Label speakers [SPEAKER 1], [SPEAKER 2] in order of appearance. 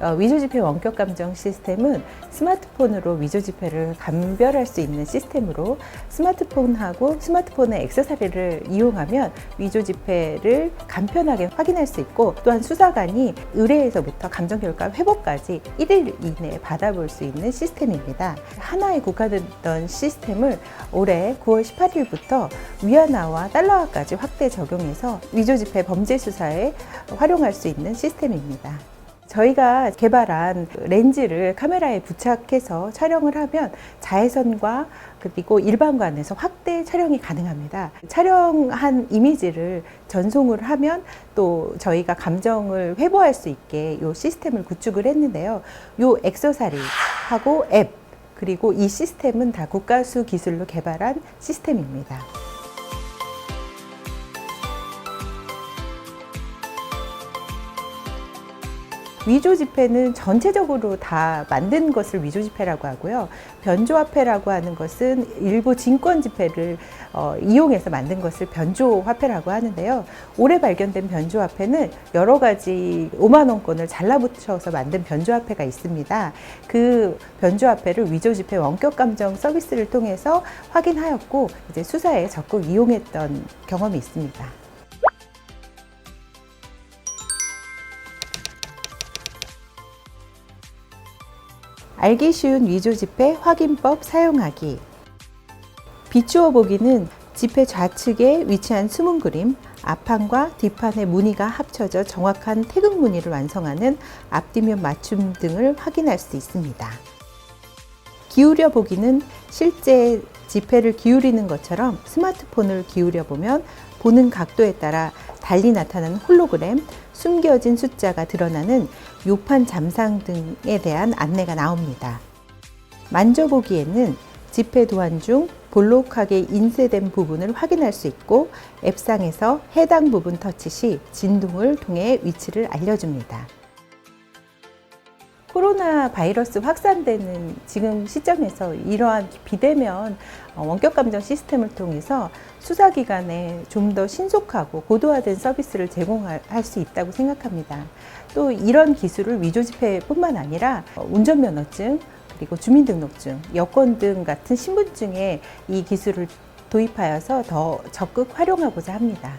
[SPEAKER 1] 어, 위조 지폐 원격 감정 시스템은 스마트폰으로 위조 지폐를 감별할 수 있는 시스템으로 스마트폰하고 스마트폰의 액세서리를 이용하면 위조 지폐를 간편하게 확인할 수 있고 또한 수사관이 의뢰에서부터 감정 결과 회복까지 1일 이내에 받아볼 수 있는 시스템입니다. 하나에 국한됐던 시스템을 올해 9월 18일부터 위안화와 달러화까지 확대 적용해서 위조 지폐 범죄 수사에 활용할 수 있는 시스템입니다. 저희가 개발한 렌즈를 카메라에 부착해서 촬영을 하면 자외선과 그리고 일반관에서 확대 촬영이 가능합니다. 촬영한 이미지를 전송을 하면 또 저희가 감정을 회복할 수 있게 이 시스템을 구축을 했는데요. 이 액세서리하고 앱 그리고 이 시스템은 다 국가수 기술로 개발한 시스템입니다. 위조 지폐는 전체적으로 다 만든 것을 위조 지폐라고 하고요. 변조화폐라고 하는 것은 일부 증권 지폐를 어, 이용해서 만든 것을 변조화폐라고 하는데요. 올해 발견된 변조화폐는 여러 가지 5만 원권을 잘라붙여서 만든 변조화폐가 있습니다. 그 변조화폐를 위조 지폐 원격 감정 서비스를 통해서 확인하였고 이제 수사에 적극 이용했던 경험이 있습니다. 알기 쉬운 위조 지폐 확인법 사용하기. 비추어 보기는 지폐 좌측에 위치한 숨은 그림, 앞판과 뒷판의 무늬가 합쳐져 정확한 태극 무늬를 완성하는 앞뒤면 맞춤 등을 확인할 수 있습니다. 기울여 보기는 실제 지폐를 기울이는 것처럼 스마트폰을 기울여 보면 보는 각도에 따라 달리 나타나는 홀로그램, 숨겨진 숫자가 드러나는 요판 잠상 등에 대한 안내가 나옵니다. 만져보기에는 지폐 도안 중 볼록하게 인쇄된 부분을 확인할 수 있고 앱상에서 해당 부분 터치 시 진동을 통해 위치를 알려줍니다. 코로나 바이러스 확산되는 지금 시점에서 이러한 비대면 어, 원격 감정 시스템을 통해서 수사기관에 좀 더 신속하고 고도화된 서비스를 제공할 수 있다고 생각합니다. 또 이런 기술을 위조 지폐뿐만 아니라 어, 운전면허증 그리고 주민등록증, 여권 등 같은 신분증에 이 기술을 도입하여서 더 적극 활용하고자 합니다.